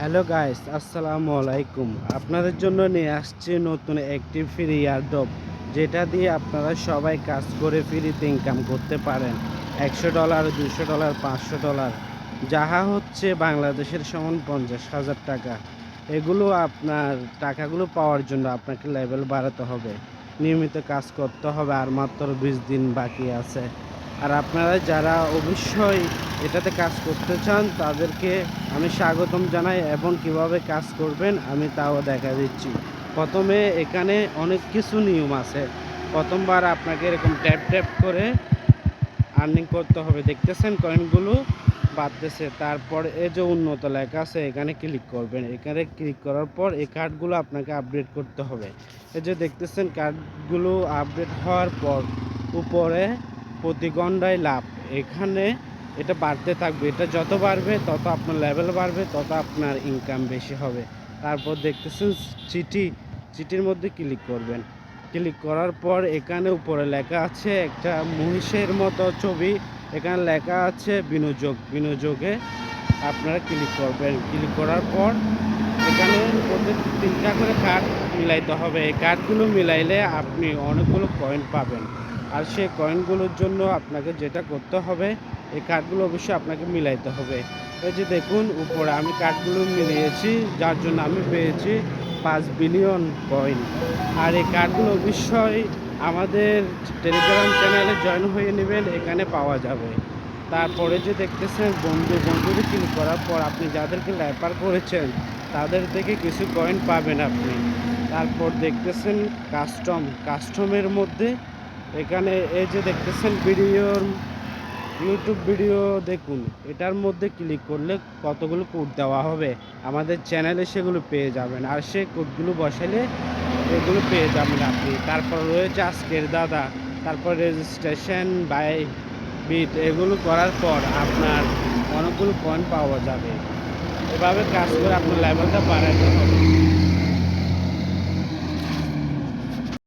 Hello guys, আসসালামু আলাইকুম। আপনাদের জন্য নিয়ে আসছি নতুন একটি ফ্রি ইয়ারডপ যেটা দিয়ে আপনারা সবাই কাজ করে ফ্রিতে ইনকাম করতে পারেন। একশো ডলার দুশো ডলার পাঁচশো ডলার যাহা হচ্ছে বাংলাদেশের সমান পঞ্চাশ হাজার টাকা। এগুলো আপনার টাকাগুলো পাওয়ার জন্য আপনাকে লেভেল বাড়াতে হবে। নিয়মিত কাজ করতে হবে, আর মাত্র বিশ দিন বাকি আছে। আর আপনারা যারা অবশ্যই এটাতে কাজ করতে চান, তাদেরকে আমি স্বাগতম জানাই এবং কীভাবে কাজ করবেন আমি তাও দেখা দিচ্ছি। প্রথমে এখানে অনেক কিছু নিয়ম আছে। প্রথমবার আপনাকে এরকম ট্যাপ ট্যাপ করে আর্নিং করতে হবে। দেখতেছেন কয়েনগুলো বাড়তেছে। তারপর এই যে উন্নত লেখা আছে, এখানে ক্লিক করবেন। এখানে ক্লিক করার পর এই কার্ডগুলো আপনাকে আপডেট করতে হবে। এই যে দেখতেছেন, কার্ডগুলো আপডেট হওয়ার পর উপরে প্রতি ঘন্টায় লাভ। এখানে এটা বাড়তে থাকবে। এটা যত বাড়বে, তত আপনার লেভেল বাড়বে, তত আপনার ইনকাম বেশি হবে। তারপর দেখতেছেন চিঠি, চিঠির মধ্যে ক্লিক করবেন। ক্লিক করার পর এখানে উপরে লেখা আছে একটা মহিষের মতো ছবি। এখানে লেখা আছে বিনোযোগ। বিনোযোগে আপনারা ক্লিক করবেন। ক্লিক করার পর এখানে প্রত্যেক তিনটা করে কার্ড মিলাইতে হবে। এই কার্ডগুলো মিলাইলে আপনি অনেকগুলো পয়েন্ট পাবেন। আর সেই কয়েনগুলোর জন্য আপনাকে যেটা করতে হবে, এই কার্ডগুলো অবশ্যই আপনাকে মিলাইতে হবে। এই যে দেখুন, উপরে আমি কার্ডগুলো মিলিয়েছি, যার জন্য আমি পেয়েছি পাঁচ বিলিয়ন কয়েন আর এই কার্ডগুলো অবশ্যই আমাদের টেলিগ্রাম চ্যানেলে জয়েন হয়ে নেবেন, এখানে পাওয়া যাবে। তারপরে যে দেখতেছেন, বন্ধু বন্ধুতে ক্লিক করার পর আপনি যাদেরকে রেফার করেছেন, তাদের থেকে কিছু কয়েন পাবেন আপনি। তারপর দেখতেছেন কাস্টম কাস্টমের মধ্যে এখানে এই যে দেখতেছেন ভিডিওর ইউটিউব ভিডিও, দেখুন, এটার মধ্যে ক্লিক করলে কতগুলো কোড দেওয়া হবে। আমাদের চ্যানেলে সেগুলো পেয়ে যাবেন। আর সেই কোডগুলো বসালে এগুলো পেয়ে যাবেন আপনি। তারপর রয়েছে আজকের দাদা, তারপর রেজিস্ট্রেশন বাই বিট এগুলো করার পর আপনার অনেকগুলো পয়েন্ট পাওয়া যাবে। এভাবে কাজ করে আপনার লেভেলটা বাড়াতে হবে।